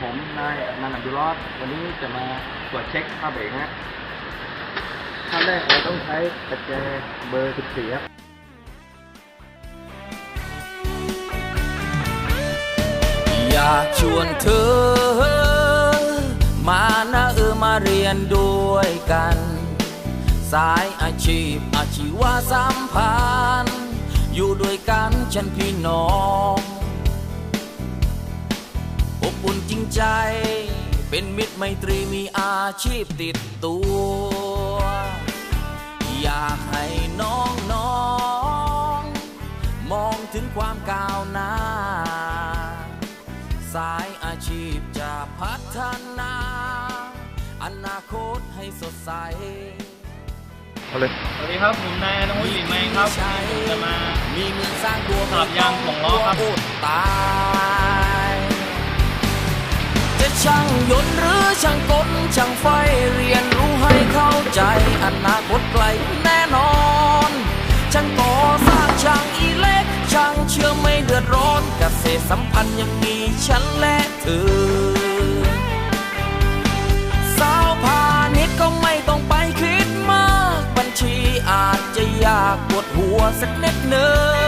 ผมนายนันอับดุลรอดวันนี้จะมาตรวจเช็คผ้าเบรกนะขั้นแรกเราต้องใช้ตะแกรงเบอร์ 14 ครับอยากชวนเธอ มานะเออมาเรียนด้วยกัน สายอาชีพอาชีวะสัมพันธ์ อยู่ด้วยกันฉันพี่น้อง อบอุ่นจริงใจ เป็นมิตรไมตรีมีอาชีพติดตัว อยากให้น้องน้องๆมองถึงความก้าวหน้า สายอาชีพจะพัฒนา อนาคตให้สดใสเอาเลยสวัสดีครับ ผมนายอนุวุฒิหลิมแมงครับผมจะมามีเงินสร้างตัวสลับยางของล้อครับอดตายจะ ช่างยนต์หรือช่างกลช่างไฟเรียนรู้ให้เข้าใจอนาคตไกลแน่นอนช่างก่อสร้างช่างอีเล็กช่างเชื่อไม่เดือดร้อนเกษตรสัมพันธ์ยังมีฉันและเธอสาวพาณิชย์ก็ไม่ต้องไปคิดมาก บัญชีอาจจะยากปวดหัวสักนิดหนึ่ง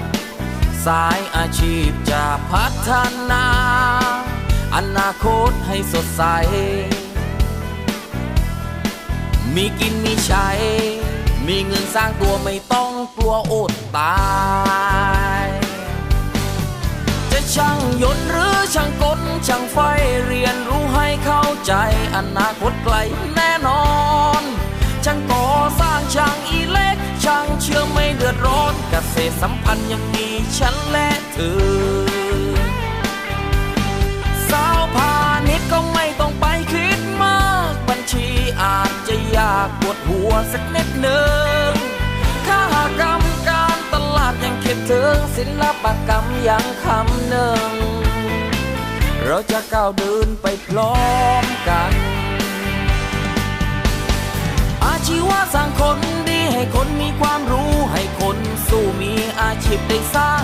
สายอาชีพจะพัฒนา อนาคตให้สดใส มีกินมีใช้ มีเงินสร้างตัวไม่ต้องกลัวอดตาย จะช่างยนต์หรือช่างกลช่างไฟเรียนรู้ให้เข้าใจ อนาคตไกล เธอสาวพาณิชก็ไม่ต้องไปคิดมาก บัญชีอาจจะยากปวดหัวสักนิดหนึ่งข้ากรรมการตลาดยังคิดถึงศิลปกรรมยังคำหนึ่ง เราจะก้าวเดินไปพร้อมกัน อาชีวะสร้างคนดีให้คนมีความรู้ให้คนสู้มีอาชีพได้สร้าง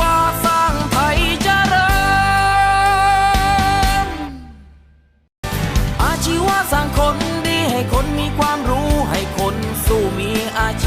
ะ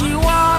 อาชีวะ